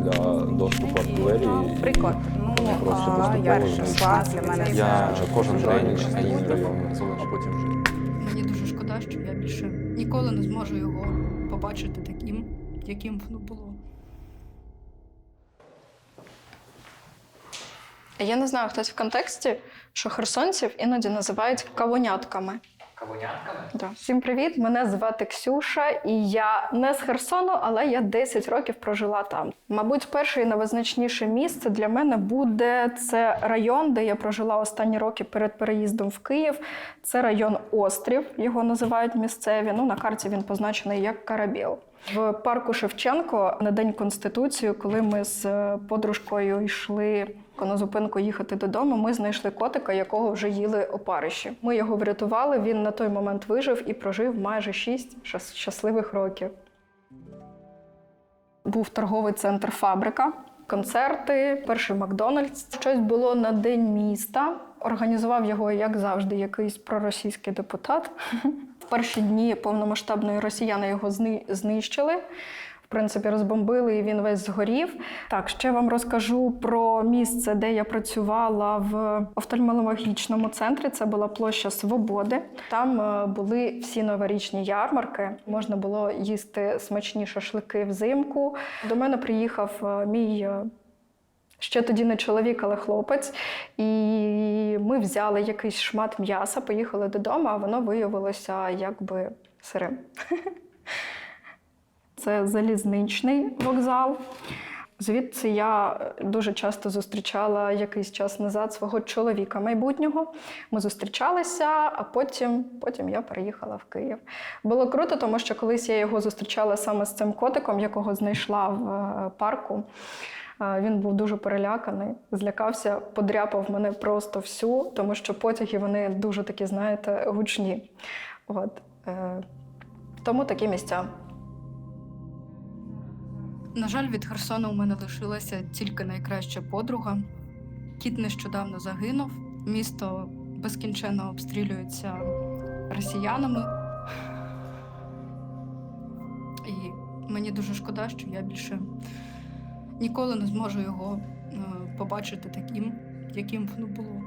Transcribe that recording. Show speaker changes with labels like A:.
A: для доступу артилерії. і
B: Приклад. Ну,
A: просто
B: а, я
A: знищують.
B: для мене.
A: Я
B: це
A: кожен
B: дуже
A: день району, а потім вже.
C: Мені дуже шкода, що я більше ніколи не зможу його побачити таким, яким воно було.
D: Я не знаю, хтось в контексті, що херсонців іноді називають кавунятками.
E: Кавунятками?
D: Да. Всім привіт! Мене звати Ксюша, і я не з Херсону, але я 10 років прожила там. Мабуть, перше і найвизначніше місце для мене буде це район, де я прожила останні роки перед переїздом в Київ. Це район Острів, його називають місцеві. Ну на карті він позначений як Карабіл. В парку Шевченко на день конституції, коли ми з е, подружкою йшли на зупинку їхати додому, ми знайшли котика, якого вже їли опариші. Ми його врятували. Він на той момент вижив і прожив майже 6 щасливих років. Був торговий центр Фабрика, концерти, перший Макдональдс. Щось було на день міста. Організував його, як завжди, якийсь проросійський депутат. Перші дні повномасштабної росіяни його знищили. В принципі, розбомбили і він весь згорів. Так, ще вам розкажу про місце, де я працювала в офтальмологічному центрі. Це була площа Свободи. Там е, були всі новорічні ярмарки. Можна було їсти смачні шашлики взимку. До мене приїхав е, мій. Ще тоді не чоловік, але хлопець. І ми взяли якийсь шмат м'яса, поїхали додому, а воно виявилося якби сирим. Це залізничний вокзал. Звідси я дуже часто зустрічала якийсь час назад свого чоловіка майбутнього. Ми зустрічалися, а потім, потім я переїхала в Київ. Було круто, тому що колись я його зустрічала саме з цим котиком, якого знайшла в е, парку. Він був дуже переляканий, злякався, подряпав мене просто всю, тому що потяги вони дуже такі, знаєте, гучні. От. е, Тому такі місця.
C: На жаль, від Херсону у мене лишилася тільки найкраща подруга. Кіт нещодавно загинув. Місто безкінченно обстрілюється росіянами. І мені дуже шкода, що я більше ніколи не зможу його е, побачити таким, яким воно було.